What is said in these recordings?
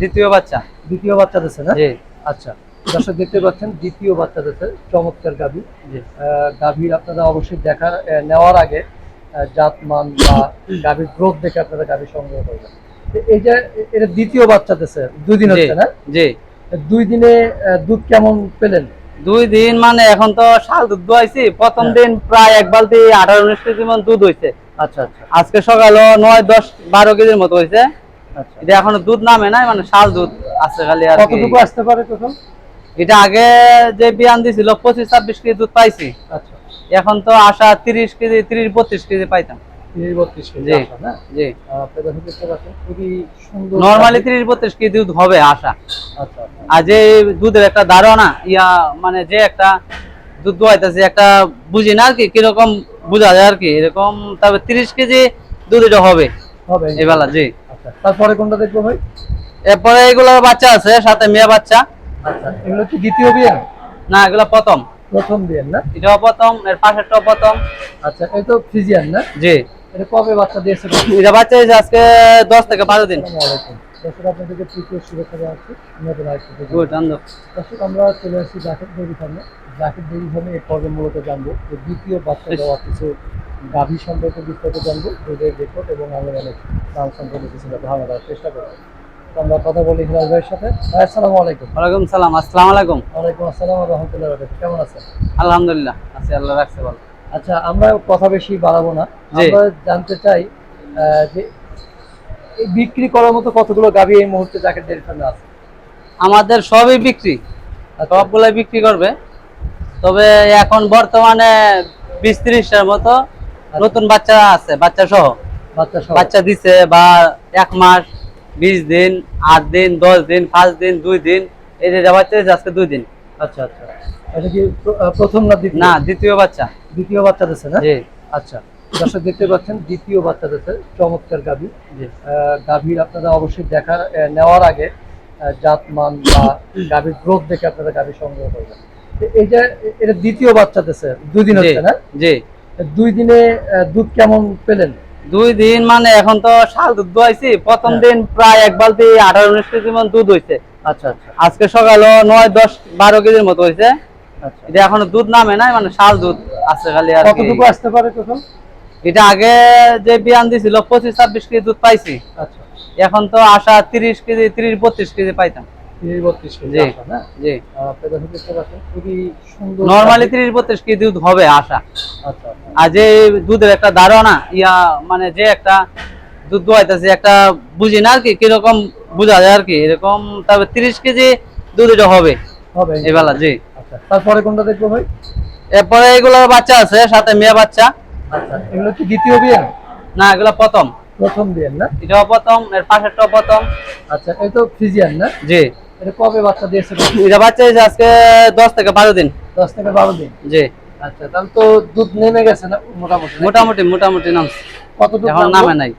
দ্বিতীয় বাচ্চা। দ্বিতীয় বাচ্চা দিচ্ছে না? জি আচ্ছা। দর্শক দেখতে পাচ্ছেন দ্বিতীয় বাচ্চা দিচ্ছে চমৎকার গাভী। গাভীর আপনারা অবশ্যই দেখা নেওয়ার আগে জাত মান বা গাভীর গ্রোথ দেখে আপনারা গাভী সংগ্রহ করবেন। এই যে এটা দ্বিতীয় বাচ্চা দিচ্ছে দুই দিন হচ্ছে না? জি। দুই দিনে দুধ কেমন পেলেন? দুই দিন মানে এখন তো শাল দুধ দোয়াইছি প্রথম হ্যাঁ। দিন প্রায় এক বালতি আঠারো উনিশ কেজি মন দুধ হয়েছে আচ্ছা আচ্ছা। আজকে সকালে নয় দশ বারো কেজির মতো হয়েছে এটা এখনও দুধ নামে নাই মানে শাল দুধ আছে খালি আর। কতটুকু আসতে পারে তখন এটা আগে যে বিয়ান দিছিল পঁচিশ ছাব্বিশ কেজি দুধ পাইছি। আচ্ছা। এখন তো আশা তিরিশ কেজি তিরিশ বত্রিশ কেজি পাইতাম। নর্মালি তিরিশ বত্রিশ কেজি দুধ হবে আশা। আচ্ছা আচ্ছা। আর যে দুধের একটা ধারণা ইয়া মানে যে একটা দুধ দোয়াইতেছে একটা বুঝি না আর কি কীরকম বোঝা যায় আর কি এরকম তবে তিরিশ কেজি দুধ এটা হবে। হবে। এই জি। আচ্ছা তারপরে কোনটা দেখব ভাই? এরপরে এগুলোর বাচ্চা আছে সাথে মেয়ে বাচ্চা। আচ্ছা এগুলো কি দ্বিতীয় বিয়ে? না এগুলো প্রথম। প্রথম বিয়ে না? এটাও প্রথম এর পাশেরটাও প্রথম। আচ্ছা এই তো ফ্রিজিয়ান না? জি। এটা কবে বাচ্চা দিয়েছে? এটা বাচ্চা হয়েছে আজকে দশ থেকে বারো দিন। দর্শক আপনাদেরকে তৃতীয় শুভেচ্ছা জানাচ্ছি। নতুন দর্শক আমরা চলে আসছি জাকেট ডেরি ফার্মে জাকেট ডেরি ফার্মে এই পর্বে মূলত জানব যে দ্বিতীয় বাচ্চা দেওয়া কিছু গাভী সম্পর্কে বিস্তারিত জানব দুধের রেকর্ড এবং আমি অনেক দাম সম্পর্কে কিছু ধারণা দেওয়ার চেষ্টা করব। আমরা কথা বলি হিরাজ ভাইয়ের সাথে। ভাই আসসালামু আলাইকুম। ওয়ালাইকুম সালাম আসসালামু আলাইকুম। ওয়ালাইকুম আসসালাম রহমতুল্লাহ কেমন আছেন? আলহামদুলিল্লাহ আছি আল্লাহ রাখছে ভালো। আচ্ছা আমরা কথা বেশি বাড়াবো না। আমরা জানতে চাই যে বিক্রি করার মতো কতগুলো গাভী এই মুহূর্তে যাকে ডেরি ফার্মে আছে? আমাদের সবই বিক্রি আচ্ছা, সবগুলাই বিক্রি করবে। তবে এখন বর্তমানে বিশ ত্রিশটার মতো নতুন বাচ্চা আছে বাচ্চা সহ? বাচ্চা বাচ্চা দিছে বা এক মাস বিশ দিন আট দিন দশ দিন পাঁচ দিন দুই দিন এই যে বাচ্চা আজকে দুই দিন। আচ্ছা আচ্ছা। এটা কি প্রথম না দ্বিতীয়? না দ্বিতীয় বাচ্চা। দ্বিতীয় বাচ্চা দিচ্ছে না? জি। আচ্ছা। দর্শক দেখতে পাচ্ছেন দ্বিতীয় বাচ্চা দিচ্ছে চমৎকার গাভী। গাভীর আপনারা অবশ্যই দেখা নেওয়ার আগে আহ, জাত মান বা গাভীর গ্রোথ দেখে আপনারা গাভী সংগ্রহ করবেন। তো এই যে এটা দ্বিতীয় বাচ্চা দিচ্ছে দুই দিন জি হচ্ছে না? জি। দুই দিনে দুধ কেমন পেলেন? দুই দিন মানে এখন তো শাল দুধ দোয়াইছি। প্রথম হ্যাঁ। দিন প্রায় এক বালতি আঠারো উনিশ কেজি মন দুধ হয়েছে আচ্ছা আচ্ছা। আজকে সকালে নয় দশ বারো কেজির মতো হয়েছে আচ্ছা। এটা এখনও দুধ নামে নাই মানে শাল দুধ আছে খালি আর কতটুকু আসতে পারে তখন এটা আগে যে বিয়ান দিছিল পঁচিশ ছাব্বিশ কেজি দুধ পাইছি। আচ্ছা। এখন তো আশা তিরিশ কেজি তিরিশ বত্রিশ কেজি পাইতাম। নর্মালি তিরিশ বত্রিশ কেজি দুধ হবে আশা। আচ্ছা আচ্ছা। আর যে দুধের একটা ধারণা ইয়া মানে যে একটা দুধ দোয়াইতেছে একটা বুঝি না আর কি কীরকম বোঝা যায় আর কি এরকম তবে তিরিশ কেজি দুধ এটা হবে। হবে এই বেলা জি। আচ্ছা তারপরে কোনটা দেখব ভাই? এরপরে এগুলোর বাচ্চা আছে সাথে মেয়ে বাচ্চা। আচ্ছা এগুলো কি দ্বিতীয় বিয়ে না এগুলো প্রথম। প্রথম বিয়ে না? এটাও প্রথম এর পাশেরটাও প্রথম। আচ্ছা এই তো ফ্রিজিয়ান না? জি। এটা কবে বাচ্চা দিয়েছে? এটা বাচ্চা হয়েছে আজকে দশ থেকে বারো দিন। দশ থেকে বারো দিন? জি। আচ্ছা তাহলে তো দুধ নেমে গেছে না মোটামুটি? মোটামুটি মোটামুটি নামছে। এখন নামে নাই।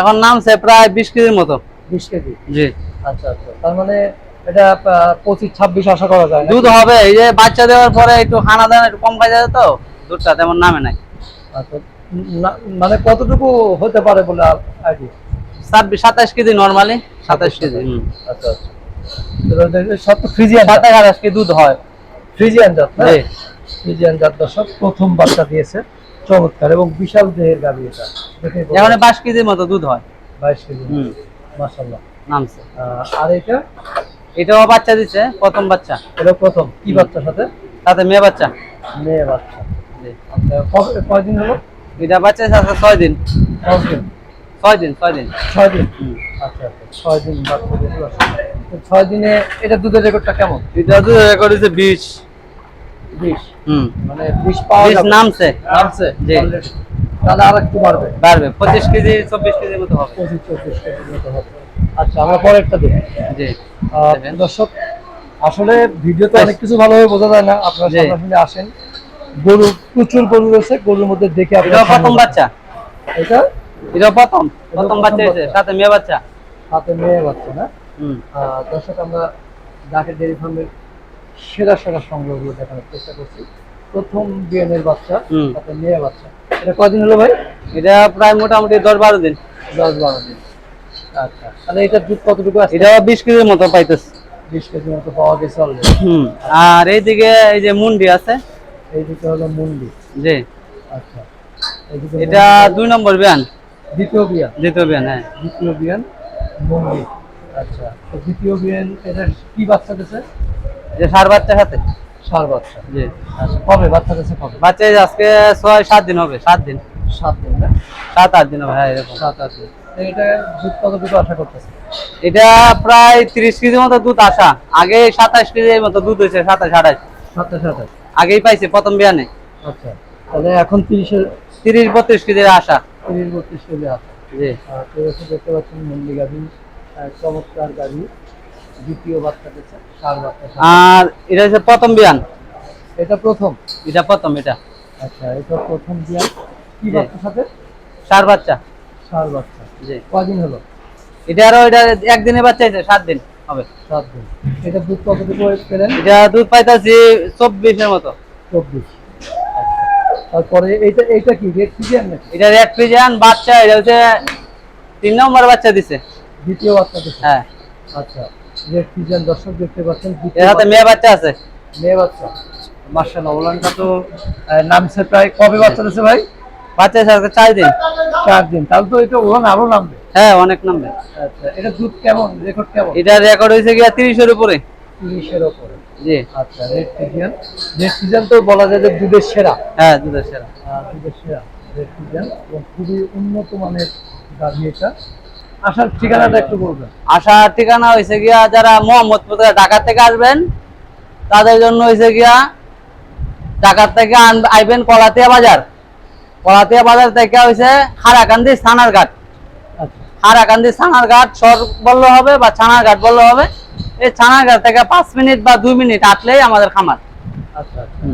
এখন নামছে প্রায় বিশ কেজির মতো। বিশ কেজি? জি। আচ্ছা আচ্ছা। তার মানে এটা পঁচিশ ছাব্বিশ আশা করা যায় দুধ হবে। এই যে বাচ্চা দেওয়ার পরে একটু খানা দানা একটু কম খাই যায় তো দুধটা তেমন নামে নাই। আচ্ছা মানে কতটুকু হতে পারে বলে আইডিয়া? ছাব্বিশ সাতাশ কেজি নর্মালি সাতাশ কেজি। আচ্ছা আচ্ছা। ফ্রিজিয়ান সাতাশ আঠাশ কেজি দুধ হয়। ফ্রিজিয়ান জাত ফ্রিজিয়ান জাত দর্শক প্রথম বাচ্চা দিয়েছে। চমৎকার এবং বিশাল দেহের গাভী এটা। বাইশ কেজির মতো দুধ হয়। বাইশ কেজি। হুম। মাসাল্লাহ নামছে। আর এটা? এটাও বাচ্চা দিচ্ছে প্রথম বাচ্চা। এটা প্রথম। কি বাচ্চার সাথে? সাথে মেয়ে বাচ্চা। মেয়ে বাচ্চা। আচ্ছা, কয়দিন হলো? এটা বাচ্চা আছে ছয় দিন। দশ দিন। ছয় দিন ছয় দিন। ছয় দিন। হুম। আচ্ছা আচ্ছা ছয় দিন বাচ্চা ছয় দিনে এটা দুধের রেকর্ডটা কেমন? এটা দুধ রেকর্ড হচ্ছে বিশ। বিশ? হুম। মানে বিশ পাওয়া নামছে। নামছে? জি। তাহলে আর একটু বাড়বে। বাড়বে। পঁচিশ কেজি চব্বিশ কেজির মতো হবে। পঁচিশ চব্বিশ কেজির মতো হবে। আচ্ছা আমরা পরেরটা দেখি। জি। দর্শক আসলে ভিডিওতে অনেক কিছু ভালোভাবে বোঝা যায় না। আপনারা। সামনাসামনি আসেন। গরু প্রচুর গরু রয়েছে। গরুর মধ্যে দেখে আপনারা প্রথম বাচ্চা। এটা? এটাও প্রথম। প্রথম বাচ্চা হয়েছে। সাথে মেয়ে বাচ্চা। হাতে মেয়ে বাচ্চা না? দর্শক আমরা ডাকের ডেয়ারি ফার্মের সেরা সেরা সংগ্রহগুলো দেখানোর চেষ্টা করছি। প্রথম বিএনের বাচ্চা। সাথে মেয়ে বাচ্চা। এটা কদিন হলো ভাই? এটা প্রায় মোটামুটি দশ বারো দিন। দশ বারো দিন। আচ্ছা তাহলে দুধ কতটুকু আছে? এটা বিশ কেজির মতো পাইতেছে। বিশ কেজির মতো পাওয়া গেছে হুম। আর এইদিকে এই যে মুন্ডি আছে। এইদিকে হলো মুন্ডি। জি। আচ্ছা। এইদিকে এটা দুই নম্বর বিয়ান। দ্বিতীয় বিয়ান। দ্বিতীয় বিয়ান হ্যাঁ। দ্বিতীয় বিয়ান মুন্ডি। আচ্ছা তো দ্বিতীয় বিয়ান এটা কি বাচ্চা দিছে? যে সার বাচ্চার সাথে। সার বাচ্চা। জি। আচ্ছা কবে বাচ্চা দিছে কবে? বাচ্চা আজকে ছয় সাত দিন হবে সাত দিন। সাত দিন না? সাত আট দিন হবে হ্যাঁ এরকম। সাত আট দিন। এটা দুধ কতটুকু আশা করতেছে? এটা প্রায় তিরিশ কেজির মতো দুধ আসা। আগে সাতাশ কেজির মতো দুধ হয়েছে সাতাশ আঠাশ। সাতাশ সাতাশ আগেই পাইছে প্রথম বিয়ানে আচ্ছা তাহলে এখন তিরিশের তিরিশ বত্রিশ কেজির আসা তিরিশ বত্রিশ কেজি জি। দেখতে পাচ্ছেন আহ, চমৎকার গাভী দ্বিতীয় বাচ্চা দিচ্ছে বাচ্চা আর এটা হচ্ছে প্রথম বিয়ান? এটা প্রথম। এটা প্রথম এটা? আচ্ছা এটা প্রথম বিয়ান। কি। বাচ্চার সাথে? সার বাচ্চা। সার বাচ্চা। জি। কদিন হলো? এটা আরও এটা একদিনে বাচ্চা হয়েছে সাত দিন হবে। সাত দিন। এটা দুধ কতটুকু পেলেন? এটা দুধ পাইতাছি চব্বিশের মতো। চব্বিশ। তারপরে এইটা এইটা কি রেড সিজিয়ান নাকি? এটা রেড ফ্রিজিয়ান বাচ্চা এটা হচ্ছে তিন নম্বর বাচ্চা দিছে। দ্বিতীয় বাচ্চা দিচ্ছে হ্যাঁ। আচ্ছা রেড সিজিয়ান দর্শক দেখতে পাচ্ছেন এর বাচ্চা- মেয়ে বাচ্চা আছে? মেয়ে বাচ্চা। মার্শাল্লাহ ওলানটা তো নামছে প্রায় কবে বাচ্চা দিচ্ছে ভাই? বাচ্চা আছে চার দিন। চার দিন। তাহলে তো এটা ওলান আরও নামবে। হ্যাঁ অনেক নামবে। আচ্ছা এটা দুধ কেমন? রেকর্ড কেমন? এটা রেকর্ড হয়েছে গিয়া তিরিশের উপরে। তিরিশের ওপরে জি। আচ্ছা রেড সিজিয়ান রেড সিজিয়ান তো বলা যায় যে দুধের সেরা। হ্যাঁ দুধের সেরা। দুধের সেরা। রেড সিজিয়ান এবং খুবই উন্নত মানের গাভী এটা। আসার ঠিকানাটা একটু বলবেন। আসার ঠিকানা হয়েছে গিয়া যারা মোহাম্মদপুর থেকে ঢাকা থেকে আসবেন তাদের জন্য হয়েছে গিয়া ঢাকা থেকে আইবেন কলাতিয়া বাজার। কলাতিয়া বাজার থেকে হয়েছে হারাকান্দি থানার ঘাট। আচ্ছা। হারাকান্দি থানার ঘাট সর বললে হবে বা ছানার ঘাট বললে হবে। এই ছানার ঘাট থেকে পাঁচ মিনিট বা দুই মিনিট আটলেই আমাদের খামার। আচ্ছা আচ্ছা।